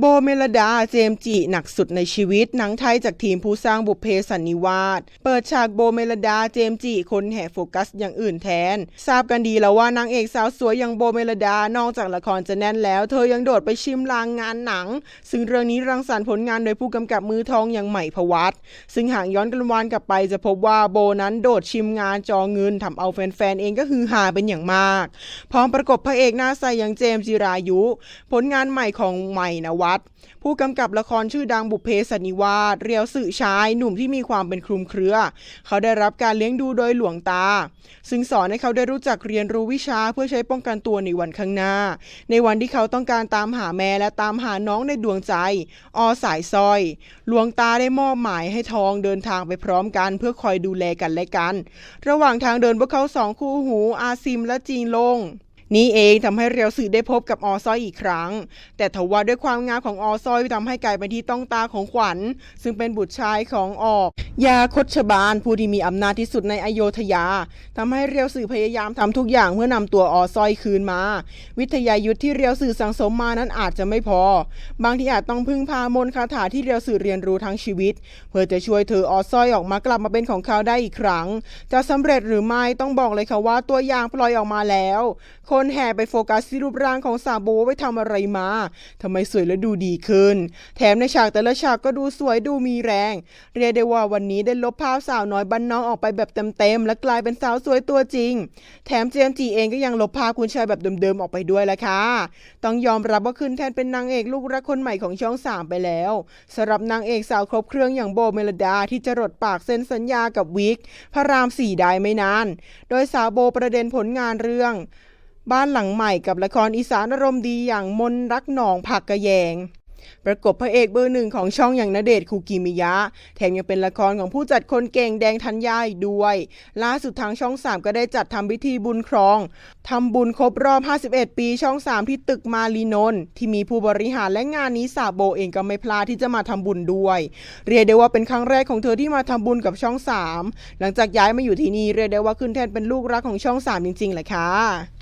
โบเมลดาเจมจิหนักสุดในชีวิตหนังไทยจากทีมผู้สร้างบุพเพสันนิวาสเปิดฉากโบเมลดาเจมจิคนแห่โฟกัสอย่างอื่นแทน ทราบกันดีแล้วว่านางเอกสาวสวยอย่างโบเมลดานอกจากละครจะแน่นแล้ว เธอยังโดดไปชิมลางงานหนัง ซึ่งเรื่องนี้รังสรรค์ผลงานโดยผู้กำกับมือทองอย่างใหม่พวัตซึ่งหากย้อนกันวานกลับไปจะพบว่าโบนั้นโดดชิมงานจอเงินทำเอาแฟนๆเองก็ฮือฮาเป็นอย่างมาก พร้อมประกบพระเอกหน้าใสอย่างเจมจิรายุ ผลงานใหม่ของใหม่นะวตผู้กำกับละครชื่อดังบุพเพสันนิวาสเรียวสื่อชายหนุ่มที่มีความเป็นคลุมเครือ เขาได้รับการเลี้ยงดูโดยหลวงตา ซึ่งสอนให้เขาได้รู้จักเรียนรู้วิชาเพื่อใช้ป้องกันตัวในวันข้างหน้า ในวันที่เขาต้องการตามหาแม่และตามหาน้องในดวงใจ อสายซอยหลวงตาได้มอบหมายให้ทองเดินทางไปพร้อมกัน เพื่อคอยดูแลกันและกัน ระหว่างทางเดินพวกเขาสองคู่หูอาซิมและจีนลง นี่เองทำให้เรียวสื่อได้พบกับออซอยอีกครั้ง แต่ทว่าด้วยความงามของออซอยทำให้กลายเป็นที่ต้องตาของขวัญ ซึ่งเป็นบุตรชายของออก ยาคดชบาลผู้ที่มีอำนาจที่สุดในอโยธยาทำให้เรียวสื่อพยายามทำทุกอย่างเพื่อนำตัวออซอยคืนมา วิทยายุทธที่เรียวสื่อสังสมมานั้นอาจจะไม่พอ บางทีอาจต้องพึ่งพามนคาถาที่เรียวสื่อเรียนรู้ทั้งชีวิต เพื่อจะช่วยเธอออซอยออกมากลับมาเป็นของเขาได้อีกครั้ง จะสำเร็จหรือไม่ต้องบอกเลยค่ะว่าตัวอย่างปล่อยออกมาแล้ว คนแห่ไปโฟกัสที่รูปร่างของซาโบว่าไปทำอะไรมาทำไมสวยและดูดีขึ้น แถมในฉากแต่ละฉากก็ดูสวยดูมีแรง เรียกได้ว่าวันนี้ได้ลบภาพสาวน้อยบ้านน้องออกไปแบบเต็มๆและกลายเป็นสาวสวยตัวจริง แถมเจมจีเองก็ยังลบภาพคุณชายแบบเดิมๆออกไปด้วยละค่ะ ต้องยอมรับว่าขึ้นแทนเป็นนางเอกลูกรักคนใหม่ของช่องสามไปแล้วสำหรับนางเอกสาวครบเครื่องอย่างโบเมลดาที่จะรดปากเซ็นสัญญากับวิกพระรามสี่ได้ไม่นาน โดยสาวโบประเด็นผลงานเรื่องบ้านหลังใหม่กับละครอีสานอารมณ์ดีอย่างมนรักหนองผักกระแยง ประกบพระเอกเบอร์หนึ่งของช่องอย่างณเดชน์คูกิมิยะ แถมยังเป็นละครของผู้จัดคนเก่งแดงธัญญาอีกด้วย ล่าสุดทางช่อง 3 ก็ได้จัดทำพิธีบุญครองทำบุญครบรอบ 51 ปีช่อง 3 ที่ตึกมารีนนท์ที่มีผู้บริหารและงานนี้สาวโบเองก็ไม่พลาดที่จะมาทำบุญด้วย เรียกได้ว่าเป็นครั้งแรกของเธอที่มาทำบุญกับช่อง 3 หลังจากย้ายมาอยู่ที่นี่เรียกได้ว่าขึ้นแทนเป็นลูกรักของช่อง 3 จริงๆแหละค่ะ